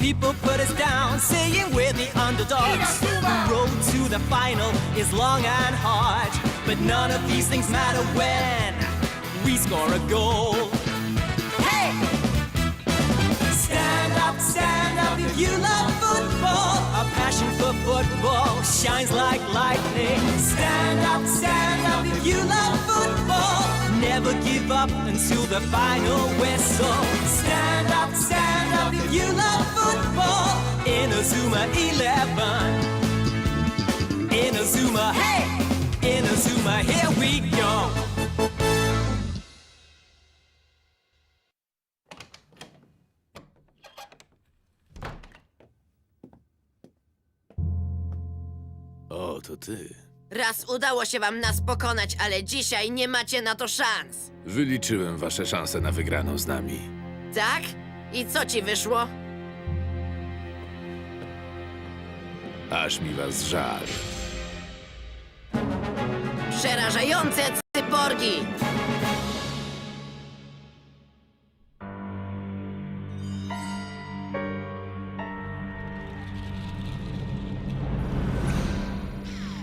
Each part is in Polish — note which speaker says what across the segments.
Speaker 1: People put us down, saying we're the underdogs. The road to the final is long and hard, but none of these things matter when we score a goal. Hey! Stand up, stand up if you love football. Our passion for football shines like lightning. Stand up, stand up if you love football. Never give up until the final whistle. Stand up, stand up if you love football. In a Zuma 11. In hey! In here we go.
Speaker 2: O, to ty.
Speaker 3: Raz udało się wam nas pokonać, ale dzisiaj nie macie na to szans.
Speaker 2: Wyliczyłem wasze szanse na wygraną z nami.
Speaker 3: Tak? I co ci wyszło?
Speaker 2: Aż mi was żal.
Speaker 3: Przerażające cyborgi!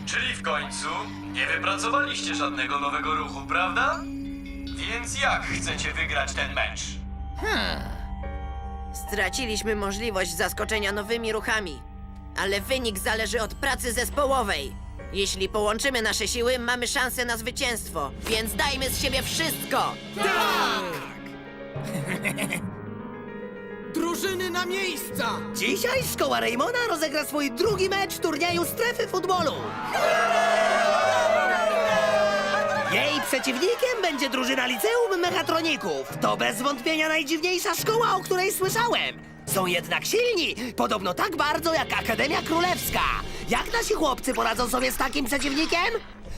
Speaker 4: Czyli w końcu nie wypracowaliście żadnego nowego ruchu, prawda? Więc jak chcecie wygrać ten mecz?
Speaker 3: Straciliśmy możliwość zaskoczenia nowymi ruchami, ale wynik zależy od pracy zespołowej. Jeśli połączymy nasze siły, mamy szansę na zwycięstwo, więc dajmy z siebie wszystko!
Speaker 5: Drużyny na miejsca!
Speaker 6: Dzisiaj szkoła Raymona rozegra swój drugi mecz turnieju strefy futbolu. Jej przeciwnikiem będzie drużyna liceum mechatroników. To bez wątpienia najdziwniejsza szkoła, o której słyszałem. Są jednak silni, podobno tak bardzo jak Akademia Królewska. Jak nasi chłopcy poradzą sobie z takim przeciwnikiem?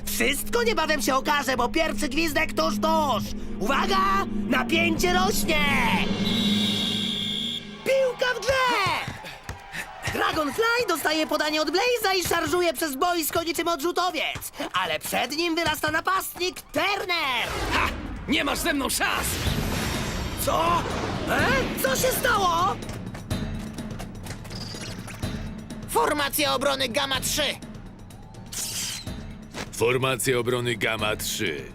Speaker 6: Wszystko niebawem się okaże, bo pierwszy gwizdek tuż tuż. Uwaga! Napięcie rośnie! Dragonfly dostaje podanie od Blaze'a i szarżuje przez boisko niczym odrzutowiec. Ale przed nim wyrasta napastnik Turner!
Speaker 5: Ha! Nie masz ze mną szans!
Speaker 6: Co? E? Co się stało?
Speaker 3: Formacja obrony Gamma 3!
Speaker 2: Formacja obrony Gamma 3.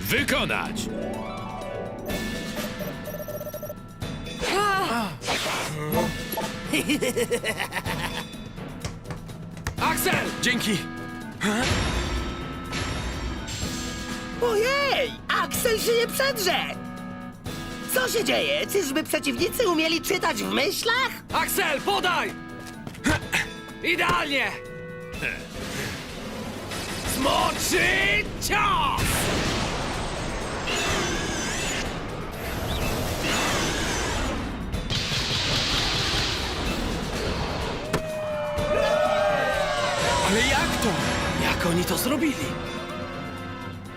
Speaker 2: Wykonać!
Speaker 5: Axel!
Speaker 2: Dzięki!
Speaker 6: Ojej! Axel się nie przedrze! Co się dzieje? Czyżby przeciwnicy umieli czytać w myślach?
Speaker 5: Axel, podaj! Idealnie! Smoczy cios! Jak oni to zrobili?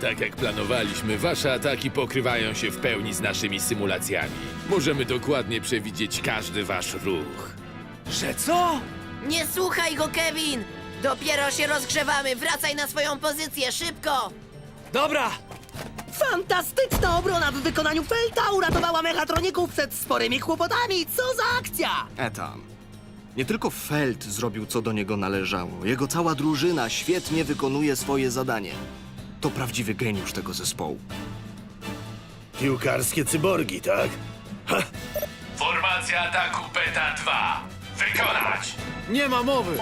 Speaker 2: Tak jak planowaliśmy, wasze ataki pokrywają się w pełni z naszymi symulacjami. Możemy dokładnie przewidzieć każdy wasz ruch.
Speaker 5: Że co?
Speaker 3: Nie słuchaj go, Kevin! Dopiero się rozgrzewamy, wracaj na swoją pozycję, szybko!
Speaker 5: Dobra!
Speaker 6: Fantastyczna obrona w wykonaniu Felta uratowała mechatroników przed sporymi kłopotami. Co za akcja!
Speaker 7: Ethan. Nie tylko Feld zrobił co do niego należało. Jego cała drużyna świetnie wykonuje swoje zadanie. To prawdziwy geniusz tego zespołu.
Speaker 8: Piłkarskie cyborgi, tak?
Speaker 2: Formacja ataku Beta 2. Wykonać!
Speaker 5: Nie ma mowy!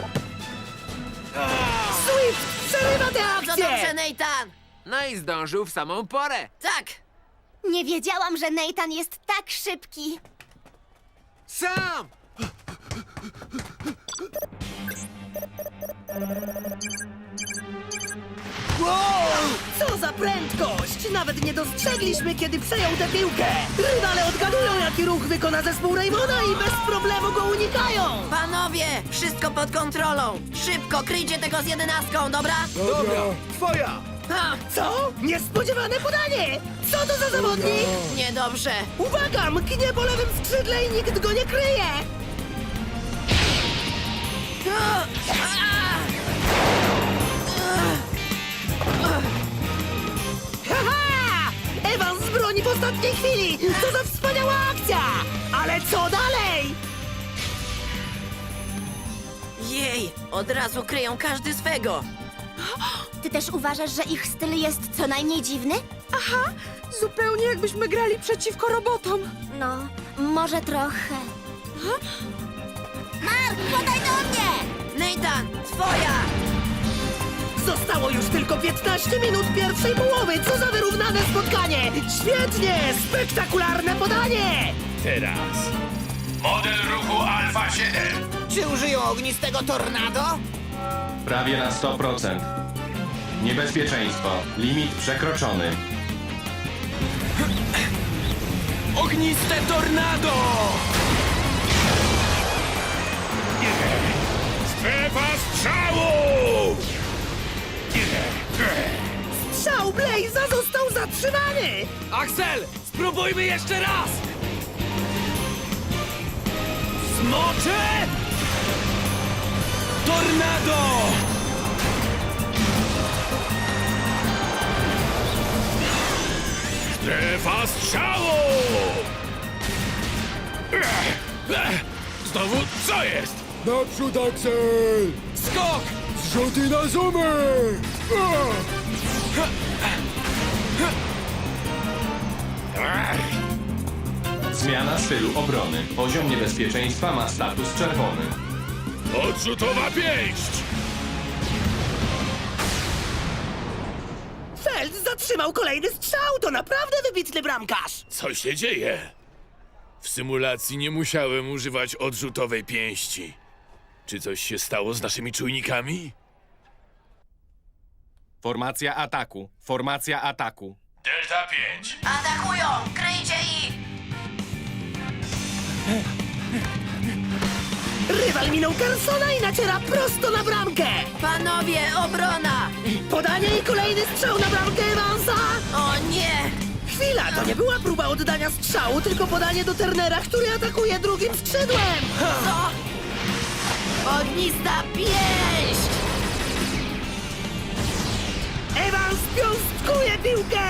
Speaker 6: Swift przerywa tę
Speaker 3: No
Speaker 6: akcję!
Speaker 3: dobrze, Nathan!
Speaker 5: No i zdążył w samą porę.
Speaker 3: Tak!
Speaker 9: Nie wiedziałam, że Nathan jest tak szybki.
Speaker 5: Sam!
Speaker 6: Wow! Co za prędkość! Nawet nie dostrzegliśmy, kiedy przejął tę piłkę! Rywale odgadują, jak jaki ruch wykona zespół Raymona i bez problemu go unikają!
Speaker 3: Panowie, wszystko pod kontrolą. Szybko, kryjcie tego z jedenastką, dobra?
Speaker 5: Dobra, twoja!
Speaker 3: Ha,
Speaker 6: Co? Niespodziewane podanie! Co to za zawodnik?
Speaker 3: niedobrze.
Speaker 6: Uwaga, mknie po lewym skrzydle i nikt go nie kryje! Haha! Evans broni w ostatniej chwili! Co za wspaniała akcja! Ale co dalej?
Speaker 3: Jej, od razu kryją każdy swego.
Speaker 9: Ty też uważasz, że ich styl jest co najmniej dziwny?
Speaker 8: Aha, zupełnie jakbyśmy grali przeciwko robotom.
Speaker 9: No, może trochę.
Speaker 3: Nathan, twoja!
Speaker 6: Zostało już tylko 15 minut pierwszej połowy! Co za wyrównane spotkanie! Świetnie! Spektakularne podanie!
Speaker 2: Teraz.
Speaker 4: Model ruchu Alfa 7.
Speaker 6: Czy użyją ognistego tornado?
Speaker 10: Prawie na 100%. Niebezpieczeństwo. Limit przekroczony.
Speaker 5: Ogniste tornado!
Speaker 2: Strefa strzału!
Speaker 6: Strzał Blaze'a został zatrzymany!
Speaker 5: Axel, spróbujmy jeszcze raz! Smocze! Tornado!
Speaker 2: Strefa strzału! Znowu co jest?
Speaker 5: Naprzód, Axel! Skok! Zrzuty na zoomy!
Speaker 10: Zmiana stylu obrony. Poziom niebezpieczeństwa ma status czerwony.
Speaker 2: Odrzutowa pięść!
Speaker 6: Feld zatrzymał kolejny strzał! To naprawdę wybitny bramkarz!
Speaker 2: Co się dzieje? W symulacji nie musiałem używać odrzutowej pięści. Czy coś się stało z naszymi czujnikami?
Speaker 10: Formacja ataku. Formacja ataku.
Speaker 4: Delta 5.
Speaker 3: Atakują! Kryjcie ich!
Speaker 6: Rywal minął Carsona i naciera prosto na bramkę!
Speaker 3: Panowie, obrona!
Speaker 6: Podanie i kolejny strzał na bramkę Evansa!
Speaker 3: O nie!
Speaker 6: Chwila, to nie była próba oddania strzału, tylko podanie do Turnera, który atakuje drugim skrzydłem!
Speaker 3: Co? Ognista pięść!
Speaker 6: Evans piąstkuje piłkę!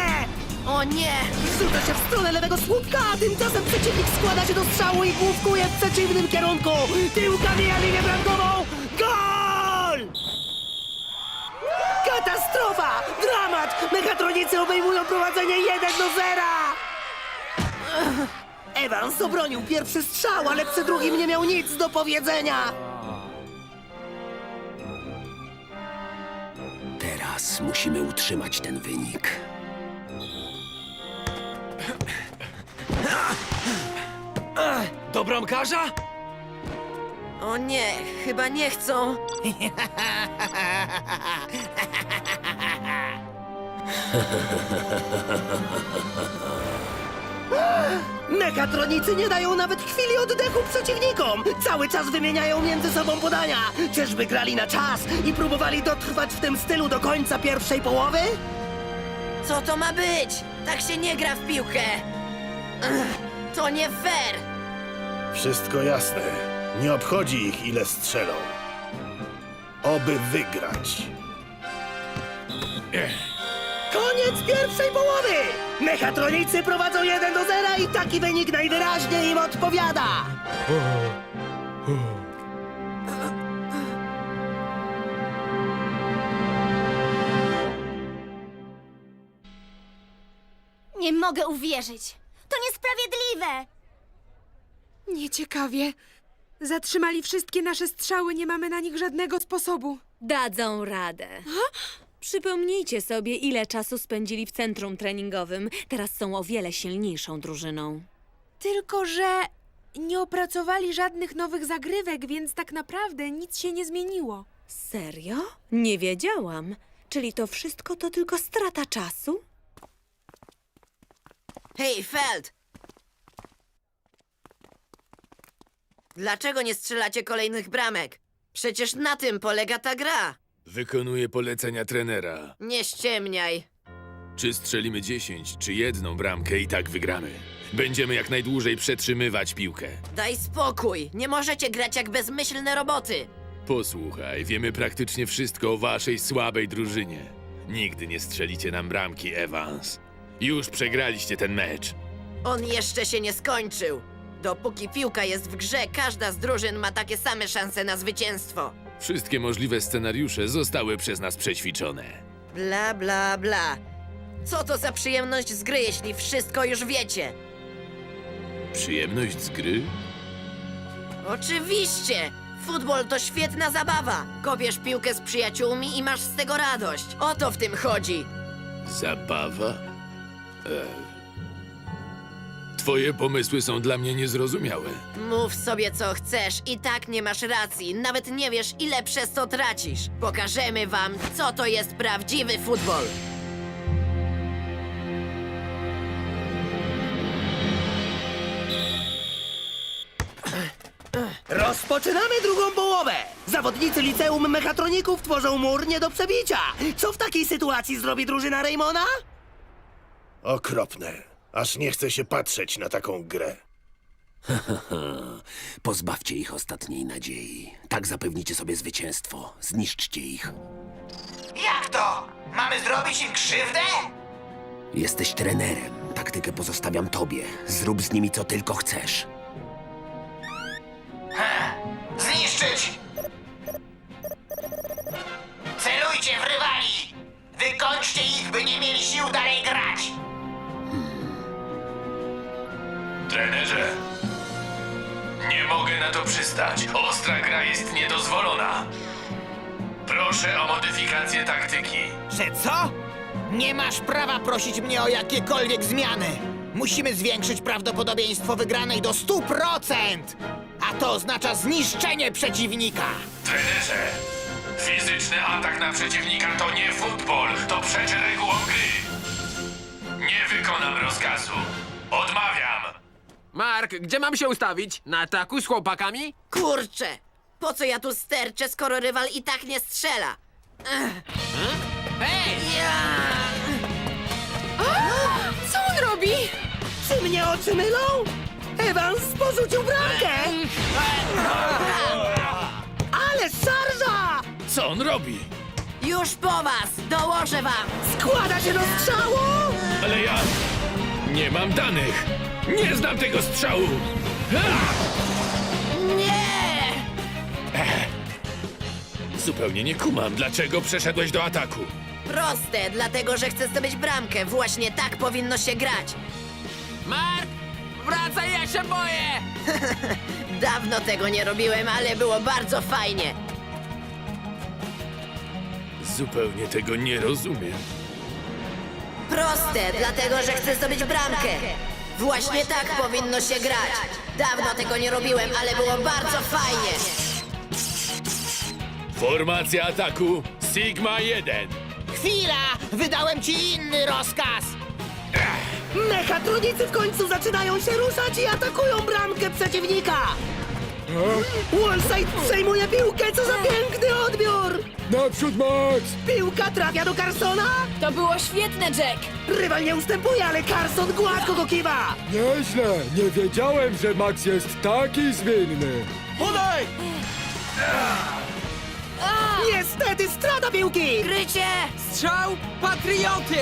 Speaker 3: O nie!
Speaker 6: Rzuca się w stronę lewego słupka, a tymczasem przeciwnik składa się do strzału i główkuje w przeciwnym kierunku! Piłka mija linię bramkową! Gol! Katastrofa! Dramat! Mechatronicy obejmują prowadzenie 1 do 0! Evans obronił pierwszy strzał, ale przy drugim nie miał nic do powiedzenia!
Speaker 5: Teraz musimy utrzymać ten wynik. Do bramkarza?
Speaker 3: O nie, chyba nie chcą.
Speaker 6: Mechatronicy nie dają nawet chwili oddechu przeciwnikom! Cały czas wymieniają między sobą podania! Czyżby grali na czas i próbowali dotrwać w tym stylu do końca pierwszej połowy?
Speaker 3: Co to ma być? Tak się nie gra w piłkę! Ugh, To nie fair!
Speaker 11: Wszystko jasne. Nie obchodzi ich, ile strzelą. Oby wygrać.
Speaker 6: Koniec pierwszej połowy! Mechatronicy prowadzą 1 do 0 i taki wynik najwyraźniej im odpowiada!
Speaker 9: Nie mogę uwierzyć. To niesprawiedliwe.
Speaker 8: Nieciekawie. Zatrzymali wszystkie nasze strzały, nie mamy na nich żadnego sposobu.
Speaker 12: Dadzą radę. Przypomnijcie sobie, ile czasu spędzili w centrum treningowym. Teraz są o wiele silniejszą drużyną.
Speaker 8: Tylko, że nie opracowali żadnych nowych zagrywek, więc tak naprawdę nic się nie zmieniło.
Speaker 12: Serio? Nie wiedziałam. Czyli to wszystko to tylko strata czasu?
Speaker 3: Hej, Feld! Dlaczego nie strzelacie kolejnych bramek? Przecież na tym polega ta gra.
Speaker 2: Wykonuję polecenia trenera.
Speaker 3: Nie ściemniaj.
Speaker 2: Czy strzelimy 10, czy jedną bramkę i tak wygramy. Będziemy jak najdłużej przetrzymywać piłkę.
Speaker 3: Daj spokój. Nie możecie grać jak bezmyślne roboty.
Speaker 2: Posłuchaj, wiemy praktycznie wszystko o waszej słabej drużynie. Nigdy nie strzelicie nam bramki, Evans. Już przegraliście ten mecz.
Speaker 3: On jeszcze się nie skończył. Dopóki piłka jest w grze, każda z drużyn ma takie same szanse na zwycięstwo.
Speaker 2: Wszystkie możliwe scenariusze zostały przez nas przećwiczone.
Speaker 3: Bla, bla, bla. Co to za przyjemność z gry, jeśli wszystko już wiecie?
Speaker 2: Przyjemność z gry?
Speaker 3: Oczywiście! Futbol to świetna zabawa. Kopiesz piłkę z przyjaciółmi i masz z tego radość. O to w tym chodzi.
Speaker 2: Zabawa? E... Twoje pomysły są dla mnie niezrozumiałe.
Speaker 3: Mów sobie co chcesz, i tak nie masz racji. Nawet nie wiesz, ile przez to tracisz. Pokażemy wam, co to jest prawdziwy futbol.
Speaker 6: Rozpoczynamy drugą połowę! Zawodnicy liceum mechatroników tworzą mur nie do przebicia! Co w takiej sytuacji zrobi drużyna Raymona?
Speaker 11: Okropne. Aż nie chce się patrzeć na taką grę.
Speaker 13: Pozbawcie ich ostatniej nadziei. Tak zapewnicie sobie zwycięstwo. Zniszczcie ich.
Speaker 6: Jak to? Mamy zrobić im krzywdę?
Speaker 13: Jesteś trenerem. Taktykę pozostawiam tobie. Zrób z nimi co tylko chcesz.
Speaker 6: Zniszczyć! Celujcie w rywali! Wykończcie ich, by nie mieli sił dalej grać!
Speaker 10: Na to przystać. Ostra gra jest niedozwolona. Proszę o modyfikację taktyki.
Speaker 6: Że co? Nie masz prawa prosić mnie o jakiekolwiek zmiany. Musimy zwiększyć prawdopodobieństwo wygranej do 100%! A to oznacza zniszczenie przeciwnika!
Speaker 10: Trenerze, fizyczny atak na przeciwnika to nie futbol, to przeczy regułom gry. Nie wykonam rozkazu. Odmawiam.
Speaker 14: Mark, gdzie mam się ustawić? Na ataku z chłopakami?
Speaker 3: Kurczę! Po co ja tu sterczę, skoro rywal i tak nie strzela?
Speaker 14: Hej!
Speaker 8: Co on robi?
Speaker 6: Czy mnie oczy mylą? Evans porzucił bramkę! Ale szarża!
Speaker 2: Co on robi?
Speaker 3: Już po was! Dołożę wam!
Speaker 6: Składa się do strzału!
Speaker 2: Ale ja... Nie mam danych! Nie znam tego strzału!
Speaker 3: Nie!
Speaker 2: Zupełnie nie kumam, dlaczego przeszedłeś do ataku.
Speaker 3: Proste, dlatego że chcę zdobyć bramkę. Właśnie tak powinno się grać.
Speaker 14: Mark! Wracaj, ja się boję!
Speaker 3: Dawno tego nie robiłem, ale było bardzo fajnie.
Speaker 2: Zupełnie tego nie rozumiem.
Speaker 3: Proste, dlatego że chcę zdobyć bramkę. Właśnie tak powinno się grać. Dawno tego nie robiłem, ale było bardzo fajnie.
Speaker 2: Formacja ataku Sigma 1.
Speaker 6: Chwila! Wydałem ci inny rozkaz! Mechatronicy w końcu zaczynają się ruszać i atakują bramkę przeciwnika! Wallside przejmuje piłkę, co za piękny odbiór!
Speaker 5: Naprzód, Max!
Speaker 6: Piłka trafia do Carsona!
Speaker 12: To było świetne, Jack!
Speaker 6: Rywal nie ustępuje, ale Carson gładko go kiwa!
Speaker 5: Nieźle! Nie wiedziałem, że Max jest taki zwinny.
Speaker 6: Podaj! Niestety strata piłki!
Speaker 3: Krycie!
Speaker 14: Strzał patrioty!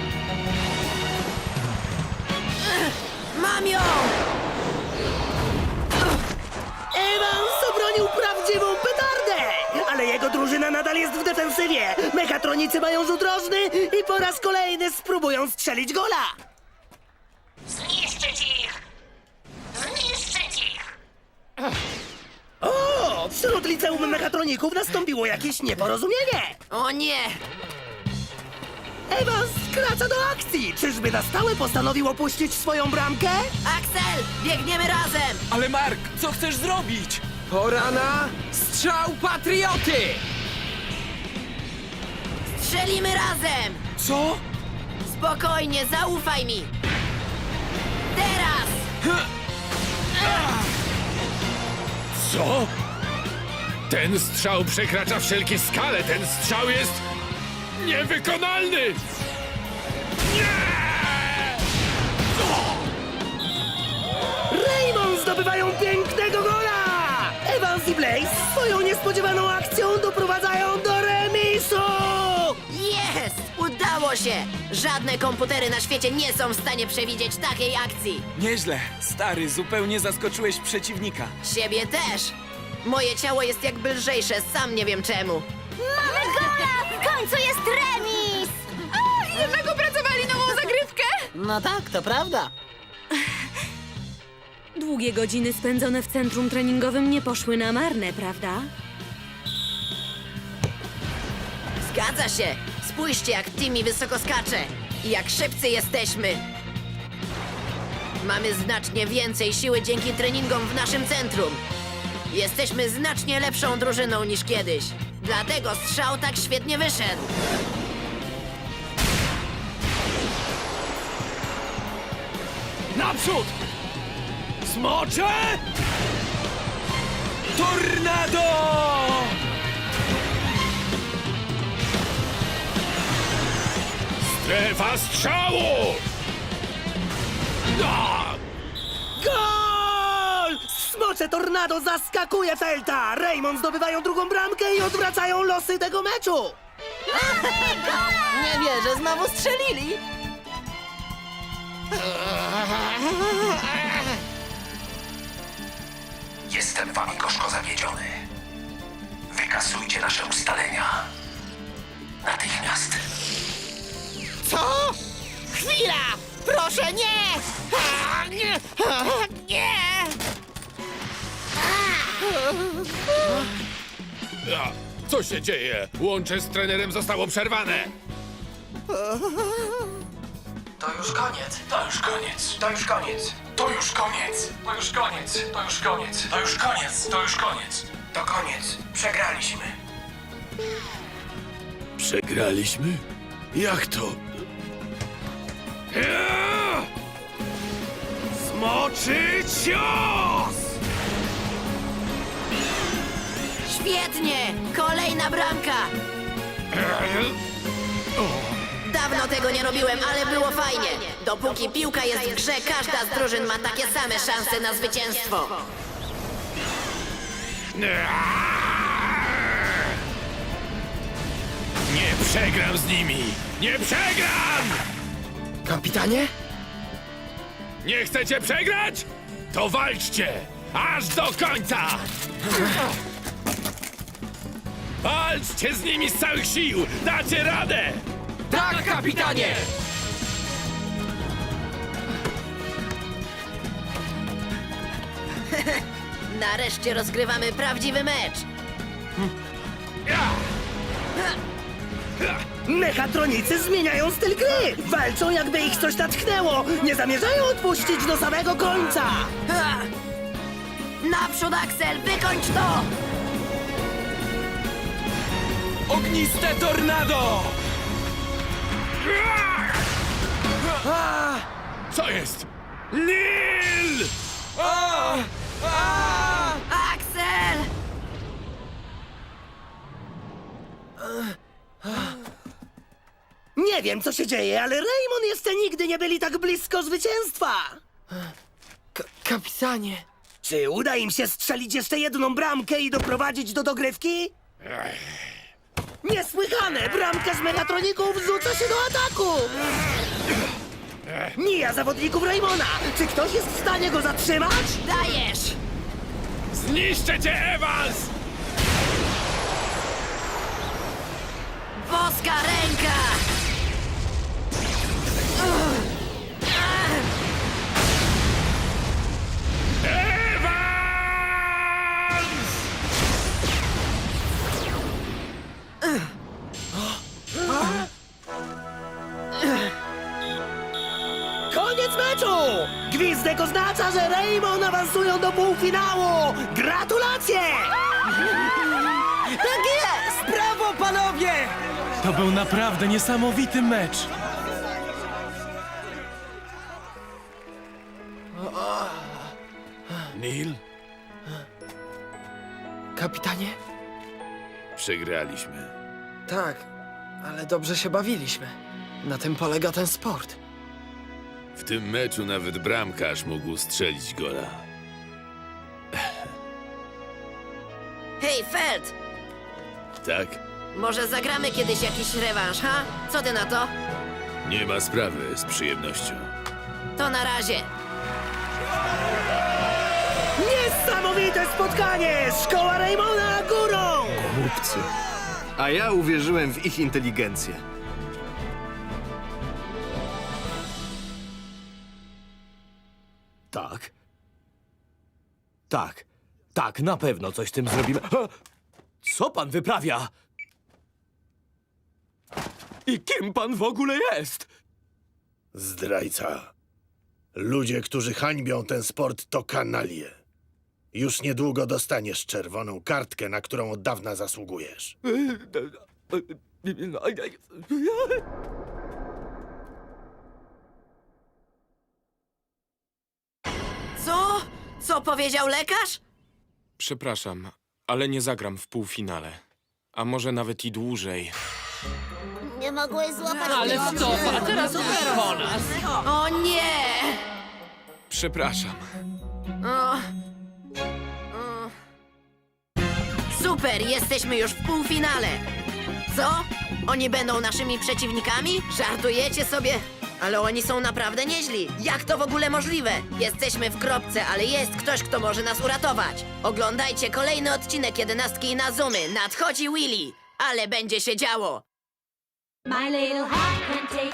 Speaker 3: Mam ją!
Speaker 6: Evans obronił prawdziwą petardę! Ale jego drużyna nadal jest w defensywie! Mechatronicy mają rzut rożny i po raz kolejny spróbują strzelić gola! Zniszczyć ich! Zniszczyć ich! O! Wśród liceum mechatroników nastąpiło jakieś nieporozumienie!
Speaker 3: O nie!
Speaker 6: Evans skraca do akcji! Czyżby na stałe postanowił opuścić swoją bramkę?
Speaker 3: Axel! Biegniemy razem!
Speaker 14: Ale Mark, co chcesz zrobić? Pora na strzał patrioty!
Speaker 3: Strzelimy razem!
Speaker 14: Co?
Speaker 3: Spokojnie, zaufaj mi! Teraz!
Speaker 2: Co? Ten strzał przekracza wszelkie skale. Ten strzał jest niewykonalny.
Speaker 6: Raymond zdobywają pięknego gola! Evans i Blaze swoją niespodziewaną akcją doprowadzają do remisu!
Speaker 3: Jest! Udało się! Żadne komputery na świecie nie są w stanie przewidzieć takiej akcji.
Speaker 14: Nieźle. Stary, zupełnie zaskoczyłeś przeciwnika.
Speaker 3: Siebie też. Moje ciało jest jakby lżejsze, sam nie wiem czemu.
Speaker 9: Mamy końcu jest remis!
Speaker 8: O, jednak opracowali nową zagrywkę!
Speaker 6: No tak, to prawda.
Speaker 12: Długie godziny spędzone w centrum treningowym nie poszły na marne, prawda?
Speaker 3: Zgadza się! Spójrzcie, jak Timmy wysoko skacze i jak szybcy jesteśmy. Mamy znacznie więcej siły dzięki treningom w naszym centrum. Jesteśmy znacznie lepszą drużyną niż kiedyś. Dlatego strzał tak świetnie wyszedł.
Speaker 14: Naprzód! Smocze! Tornado!
Speaker 2: Strefa strzału! A!
Speaker 6: Gol! Smocze tornado zaskakuje Felta! Raymond zdobywają drugą bramkę i odwracają losy tego meczu!
Speaker 3: Nie wierzę, znowu strzelili.
Speaker 10: Jestem wami gorzko zawiedziony. Wykasujcie nasze ustalenia. Natychmiast.
Speaker 6: Co? Chwila! Proszę nie! A, nie! A, nie!
Speaker 2: A, Co się dzieje? Łącze z trenerem zostało przerwane.
Speaker 4: To już koniec.
Speaker 10: To już koniec. To już koniec. To już koniec.
Speaker 4: To już koniec. To już koniec. To już koniec. To już koniec.
Speaker 10: To koniec. Przegraliśmy.
Speaker 2: Przegraliśmy? Jak to?
Speaker 14: Smoczy cios!
Speaker 3: Świetnie! Kolejna bramka! Dawno tego nie robiłem, ale było fajnie. Dopóki piłka jest w grze, każda z drużyn ma takie same szanse na zwycięstwo.
Speaker 2: Nie przegram z nimi! Nie przegram!
Speaker 14: Kapitanie?
Speaker 2: Nie chcecie przegrać? To walczcie! Aż do końca! Walczcie z nimi z całych sił! Dacie radę!
Speaker 14: Tak, kapitanie!
Speaker 3: Nareszcie rozgrywamy prawdziwy mecz.
Speaker 6: Mechatronicy zmieniają styl gry! Walczą jakby ich coś natchnęło! Nie zamierzają odpuścić do samego końca!
Speaker 3: Ha! Naprzód, Axel, wykończ to!
Speaker 14: Ogniste tornado!
Speaker 2: Co jest? Lil!
Speaker 3: Axel!
Speaker 6: Nie wiem, co się dzieje, ale Raymond jeszcze nigdy nie byli tak blisko zwycięstwa!
Speaker 14: kapitanie!
Speaker 6: Czy uda im się strzelić jeszcze jedną bramkę i doprowadzić do dogrywki? Niesłychane! Bramka z mechatroników rzuca się do ataku! Mija zawodników Raymona! Czy ktoś jest w stanie go zatrzymać?
Speaker 3: Dajesz!
Speaker 2: Zniszczę cię, Evans!
Speaker 3: Boska ręka!
Speaker 2: Evans!
Speaker 6: Gwizdek oznacza, że Raymond awansują do półfinału! Gratulacje!
Speaker 14: Tak jest! Brawo, panowie!
Speaker 5: To był naprawdę niesamowity mecz.
Speaker 2: Neil,
Speaker 14: Kapitanie?
Speaker 2: przegraliśmy.
Speaker 14: Tak, ale dobrze się bawiliśmy. Na tym polega ten sport.
Speaker 2: W tym meczu nawet bramkarz mógł strzelić gola.
Speaker 3: Hej, Feld!
Speaker 2: Tak?
Speaker 3: Może zagramy kiedyś jakiś rewanż, ha? Co ty na to?
Speaker 2: Nie ma sprawy, z przyjemnością.
Speaker 3: To na razie.
Speaker 6: Niesamowite spotkanie! Szkoła Raymona górą!
Speaker 7: Głupcy. A ja uwierzyłem w ich inteligencję.
Speaker 15: Tak, na pewno coś z tym zrobimy. Ha! Co pan wyprawia? I kim pan w ogóle jest?
Speaker 11: Zdrajca. Ludzie, którzy hańbią ten sport, to kanalie. Już niedługo dostaniesz czerwoną kartkę, na którą od dawna zasługujesz.
Speaker 3: Co? Co powiedział lekarz?
Speaker 16: Przepraszam, ale nie zagram w półfinale. A może nawet i dłużej.
Speaker 9: Nie mogłeś złapać
Speaker 1: Ale wtopa, a teraz po nas.
Speaker 3: O nie!
Speaker 16: Przepraszam.
Speaker 3: O. O. Super, jesteśmy już w półfinale. Co? Oni będą naszymi przeciwnikami? Żartujecie sobie? Ale oni są naprawdę nieźli. Jak to w ogóle możliwe? Jesteśmy w kropce, ale jest ktoś, kto może nas uratować. Oglądajcie kolejny odcinek jedenastki na Zoomy. Nadchodzi Willy. Ale będzie się działo.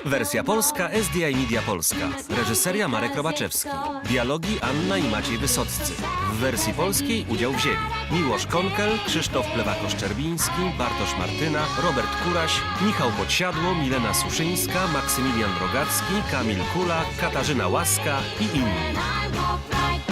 Speaker 17: Wersja polska SDI Media Polska. Reżyseria Marek Robaczewski. Dialogi Anna i Maciej Wysoccy. W wersji polskiej udział wzięli Miłosz Konkel, Krzysztof Plewakosz-Czerbiński, Bartosz Martyna, Robert Kuraś, Michał Podsiadło, Milena Suszyńska, Maksymilian Rogacki, Kamil Kula, Katarzyna Łaska i inni.